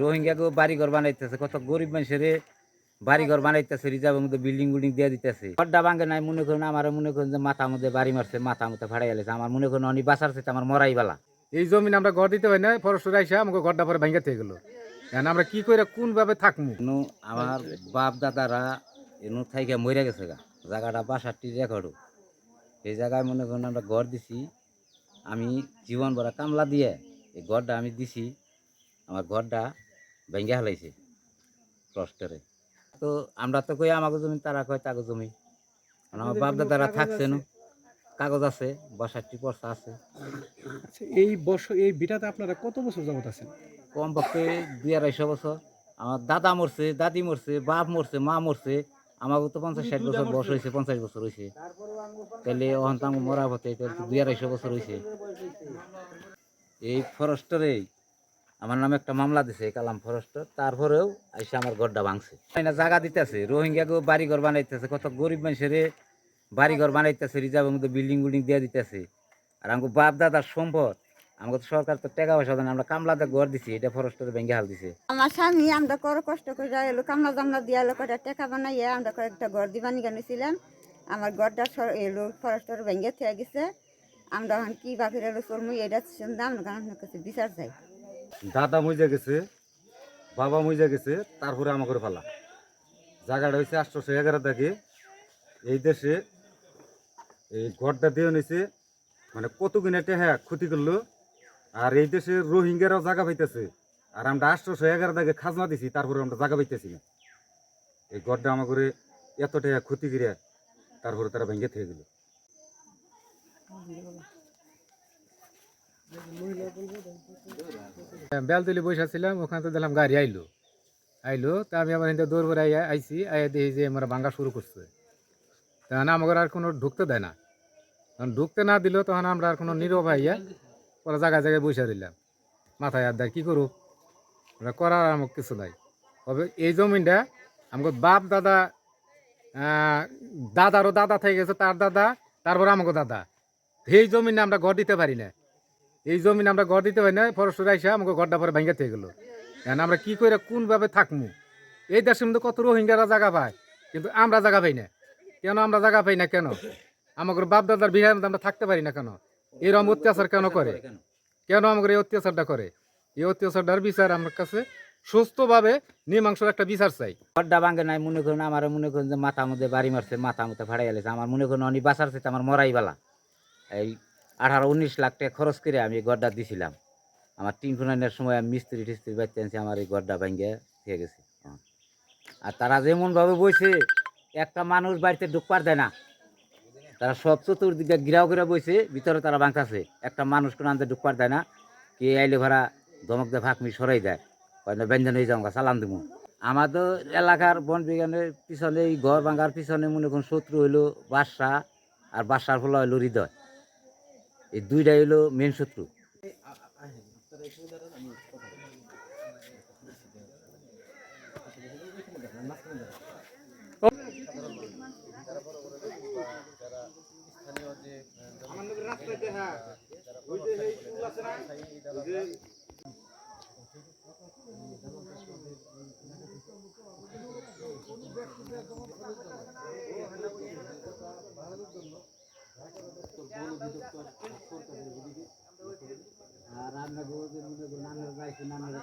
রোহিঙ্গাকে বাড়ি ঘর বানাইতেছে কত গরিব মানুষের বাড়ি ঘর বানাইতেছে রিজার্ভের মধ্যে বিল্ডিং বিল্ডিং দিয়ে দিতেছে। গড্ডা ভাঙ্গে নাই মনে করুন আমার মনে করুন যে মাথা মধ্যে বাড়ি মারছে মাথা মধ্যে ফাড়াই গেছে আমার মনে করুন অনেক বাঁচার চাইতে আমার মরাই বালা। এই জমিন আমরা ঘর দিতে পারি না ফরেস্টর আইসা আমাকে ঘরটা পরে ভেঙে থেকে গেলো। এখন আমরা কি করে কোন ভাবে থাকব আমার বাপ দাদারা এনু থাইকে মরে গেছে গা। জায়গাটা বাসারটি রেকর্ডও এই জায়গায় মনে করুন আমরা ঘর দিছি আমি জীবন ভরা কামলা দিয়ে এই ঘরটা আমি দিছি। আমার ঘরটা ভেঙে হেলাইছে কষ্টরে তো আমরা তো কই আমাকে জমি তারা কয় তাকে জমি। আমার বাপ দাদারা থাকছে নু কাগজ আছে বাসারটি পর্সা আছে। আচ্ছা এই বছর এই বিটাতে আপনারা কত বছর যাবত আছেন? কম পক্ষে দুই আড়াইশো বছর। আমার দাদা মরছে দাদি মরছে বাপ মরছে মা মরছে। আমাকে তো পঞ্চাশ ষাট বছর বয়স হয়েছে পঞ্চাশ বছর হয়েছে তাহলে অহন তো আমার মরা হতে তাহলে দুই আড়াইশো বছর হয়েছে এই ফরেস্টরে আমার নামে একটা মামলা দিছে কালাম ফরেস্টর তারপরেও এসে আমার ঘরটা ভাঙছে। জায়গা দিতেছে বাড়ি ঘর বানাইতেছে কত গরিব মানুষের বাড়ি ঘর বানাইতেছে রিজার্ভের মধ্যে বিল্ডিং বিল্ডিং দিয়ে দিতেছে। আর আমাকে বাপ দাদার সম্পদ আমাকে তো সরকার তো টাকা পয়সা দেয় না, আমরা কামলাতে ঘর দিছি এটা ফরেস্টরে ভেঙে হাল দিছে। আমার স্বামী আমরা করে কষ্ট করে যাই এলো কামলা জামলা দিয়ে এলো কটা টাকা বানাইয়া আমরা কয়েকটা ঘর দিবানি গেছিলাম আমার ঘরটা এলো ফরেস্টর ভেঙে থেকে গেছে। আমরা কি বাপের এলো চলমু এটা শুনতে আমরা কাছে বিচার চাই। দাদা মজা গেছে, বাবা মজা গেছে, তারপরে আমাকে ফালা জায়গাটা হয়েছে আটশোশো এগারো থেকে এই দেশে এই ঘরটা দিয়ে নিছে মানে কত কিনে টেহা ক্ষতি করল, আর এই দেশে রোহিঙ্গারাও জায়গা পাইতেছে। আর আমরা আটশোশো এগারো থেকে খাজনা দিছি, তারপরে আমরা জায়গা পাইতেছি না। এই ঘরটা আমাকে এত টাকা ক্ষতি করে তারপরে তারা ভেঙে থেকে গেল। বেলতলি বসে ছিলাম, ওখানে তো দেখলাম গাড়ি আইলো। আইলো, তা আমি আবার এখানে দৌড় করে আইসি আইয়া দেখি যে আমরা ভাঙ্গা শুরু করছে। তখন আমাকে আর কোনো ঢুকতে দেয় না। তখন ঢুকতে না দিল তখন আমরা আর কোনো নীরব আইয়া ওরা জায়গায় জায়গায় বসে রইলাম। মাথায় আর দেয়, কী করুক ওরা করার আমার কিছু নাই। তবে এই জমিনটা আমাকে বাপ, দাদা দাদারও দাদা থেকে গেছে, তার দাদা, তারপর আমাকে দাদা। এই জমিনে আমরা ঘর দিতে পারি না। এই জমিন আমরা ঘর দিতে পারি না, ফরেস্টর আইসা আমাকে ঘরটা পরে থেকে গেলো। এখন আমরা কি করে কোনভাবে থাকব এই দেশের মধ্যে কত রোহিঙ্গারা জায়গা পায়, কিন্তু আমরা জায়গা পাই না। কেন আমরা জায়গা পাই না কেন? আমাদের বাপ দাদার বিহার মধ্যে আমরা থাকতে পারি না কেন? এরকম অত্যাচার কেন করে? কেন আমাদের এই অত্যাচারটা করে? এই অত্যাচারটার বিচার আমার কাছে সুস্থভাবে মীমাংসর একটা বিচার চাই। ঘরটা ভাঙে নাই, মনে করুন আমার মনে করুন যে মাথা মধ্যে বাড়ি মারছে মাথা মধ্যে ফাড়াই গেছে। আমার মনে করুন অনেক বাঁচার আমার মরাই বালা। এই আঠারো উনিশ লাখ টাকা খরচ করে আমি গড্ডা দিছিলাম। আমার টিন ফুনানের সময় আমি মিস্ত্রি টিস্ত্রি বাইতে আনছি, আমার এই গড্ডা ভাঙ্গে থেকে গেছে। হ্যাঁ। আর তারা যেমনভাবে বইছে, একটা মানুষ বাড়িতে ঢুকপার দেয় না। তারা সব চতুর্দিকে গিরাও করে বইছে, ভিতরে তারা ভাঙতাছে একটা মানুষ কোনো আনতে ঢুকপার দেয় না, কে আইলে ভাড়া ধমক দিয়ে ফাঁকমি সরাই দেয়। কয় না ব্যঞ্জন হয়ে যাও চালান দিব আমাদের এলাকার বন বিজ্ঞানের পিছনে এই ঘর ভাঙার পিছনে মনে করুন শত্রু হইল বাদশা আর বাদশার ফলে হইল হৃদয়। এই দুইটাই হইল মেন শত্রু। আর